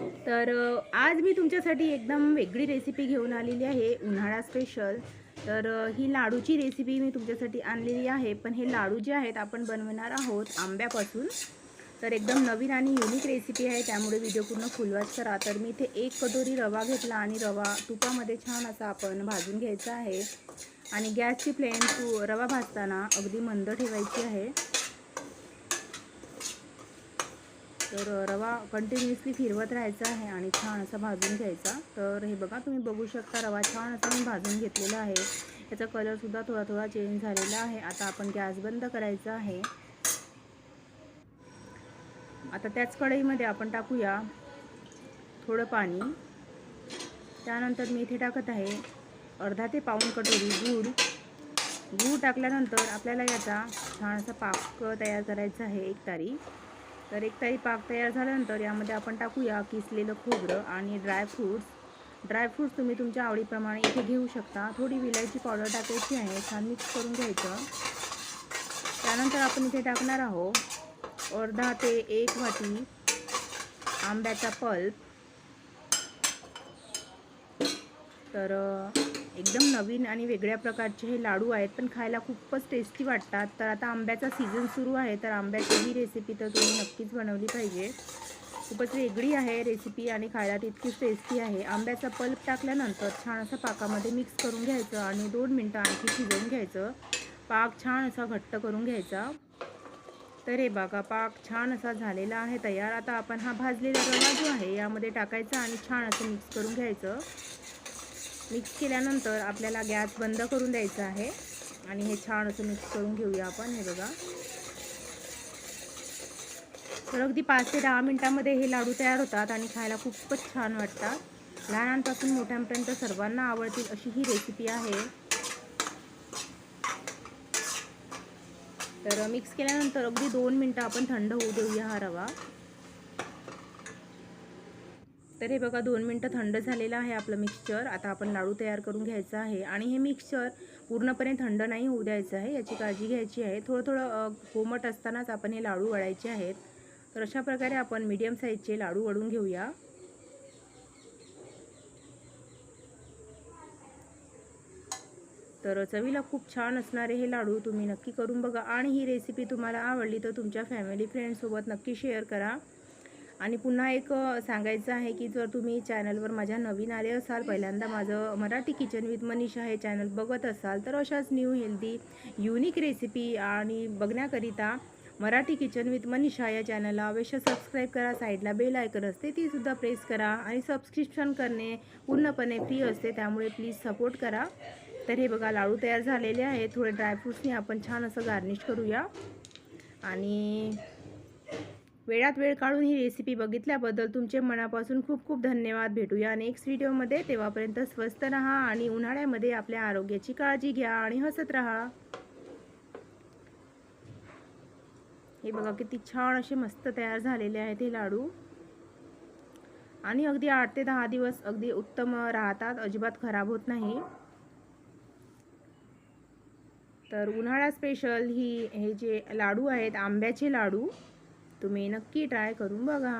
तर आज मी तुमच्यासाठी एकदम वेगळी रेसिपी घेऊन आलेली आहे उन्हाळा स्पेशल तर ही लाडूची रेसिपी मी तुमच्यासाठी आणलेली आहे पण हे लाडू जे आहेत आपण बनवणार आहोत आंब्यापासून. तर एकदम नवीन आणि युनिक रेसिपी आहे त्यामुळे व्हिडिओ पूर्ण फुलवाच करा. तर मी इथे एक कटोरी रवा घेतला आणि रवा तुपामध्ये छान असा आपण भाजून घ्यायचा आहे. आणि गॅसची फ्लेम तू रवा भाजताना अगदी मंद ठेवायची आहे. तर रवा कंटिन्युअसली फिरवत राहायचा आहे आणि छान असा भाजून घ्यायचा. तर हे बघा तुम्ही बघू शकता रवा छान असा मी भाजून घेतलेला आहे. याचा कलरसुद्धा थोडा थोडा चेंज झालेला आहे. आता आपण गॅस बंद करायचा आहे. आता त्याच कढईमध्ये आपण टाकूया थोडं पाणी. त्यानंतर मी इथे टाकत आहे अर्धा ते पाऊण कटोरी गूळ. गूळ टाकल्यानंतर आपल्याला याचा छान असा पाक तयार करायचा आहे एक तारी तर एक ताई पाक तयार झाल्यानंतर यामध्ये आपण टाकूया किसलेलं खोबरं आणि ड्रायफ्रूट्स ड्रायफ्रूट्स तुम्ही तुमच्या आवडीप्रमाणे इथे घेऊ शकता. थोडी विलायची पावडर टाकायची आहे छान मिक्स करून घ्यायचं. त्यानंतर आपण इथे टाकणार आहोत अर्धा ते एक वाटी आंब्याचा पल्प तर एकदम नवीन आणि वेगळ्या प्रकारचे हे लाडू आहेत पण खायला खूपच टेस्टी वाटतात. तर आता आंब्याचा सीझन सुरू आहे तर आंब्याची ही रेसिपी तर तुम्ही नक्कीच बनवली पाहिजे. खूपच वेगळी आहे रेसिपी आणि खायला तितकीच टेस्टी आहे. आंब्याचा पल्प टाकल्यानंतर छान असं पाकामध्ये मिक्स करून घ्यायचं आणि दोन मिनटं आणखी शिजवून घ्यायचं. पाक छान असा घट्ट करून घ्यायचा. तर हे बघा पाक छान असा झालेला आहे तयार. आता आपण हा भाजलेला रवा जो आहे यामध्ये टाकायचा आणि छान असं मिक्स करून घ्यायचं. मिक्स केल्यानंतर आपल्याला गॅस बंद करून द्यायचा आहे. आणि हे छान असं मिक्स करून घेऊया आपण हे बघा. तर अगदी पाच ते दहा मिनटामध्ये हे लाडू तयार होतात आणि खायला खूपच छान वाटतात. लहानांपासून मोठ्यांपर्यंत सर्वांना आवडतील अशी ही रेसिपी आहे. तर मिक्स केल्यानंतर अगदी दोन मिनटं आपण थंड होऊ देऊया हा रवा. तर हे बघा दोन मिनटं थंड झालेलं आहे आपलं मिक्सचर आता आपण लाडू तयार करून घ्यायचं आहे. आणि हे मिक्सचर पूर्णपणे थंड नाही होऊ द्यायचं आहे. याची काळजी घ्यायची आहे. थोडं थोडं कोमट असतानाच आपण हे लाडू वळायचे आहेत. तर अशा प्रकारे आपण मीडियम साईजचे लाडू वळून घेऊया. तर चवीला खूप छान असणारे हे लाडू तुम्ही नक्की करून बघा. आणि ही रेसिपी तुम्हाला आवडली तर तुमच्या फॅमिली फ्रेंडसोबत नक्की शेअर करा. आणि पुन्हा एक सांगायचं आहे की जर तुम्ही चॅनलवर माझ्या नवीन आले असाल पहिल्यांदा माझं मराठी किचन विथ मनीषा हे चॅनल बघत असाल तर अशाच न्यू हेल्दी युनिक रेसिपी आणि बघण्याकरिता मराठी किचन विथ मनीषा या चॅनलला अवश्य सबस्क्राईब करा. साईडला बेल आयकन असते तीसुद्धा प्रेस करा आणि सबस्क्रिप्शन करणे पूर्णपणे फ्री असते त्यामुळे प्लीज सपोर्ट करा. तर हे बघा लाडू तयार झालेले आहेत थोडे ड्रायफ्रूट्सनी आपण छान असं गार्निश करूया. आणि वेळात वेळ काढून ही रेसिपी बघितल्याबद्दल तुमचे मनापासून खूप खूप धन्यवाद. भेटूया नेक्स्ट व्हिडिओमध्ये तेव्हापर्यंत स्वस्त राहा आणि उन्हाळ्यामध्ये आपल्या आरोग्याची काळजी घ्या आणि हसत राहा. हे बघा किती छान असे मस्त तयार झालेले आहेत हे लाडू. आणि अगदी आठ ते दहा दिवस अगदी उत्तम राहतात. अजिबात खराब होत नाही. तर उन्हाळा स्पेशल ही हे जे लाडू आहेत आंब्याचे लाडू. तुम्ही नक्की ट्राय करून बघा.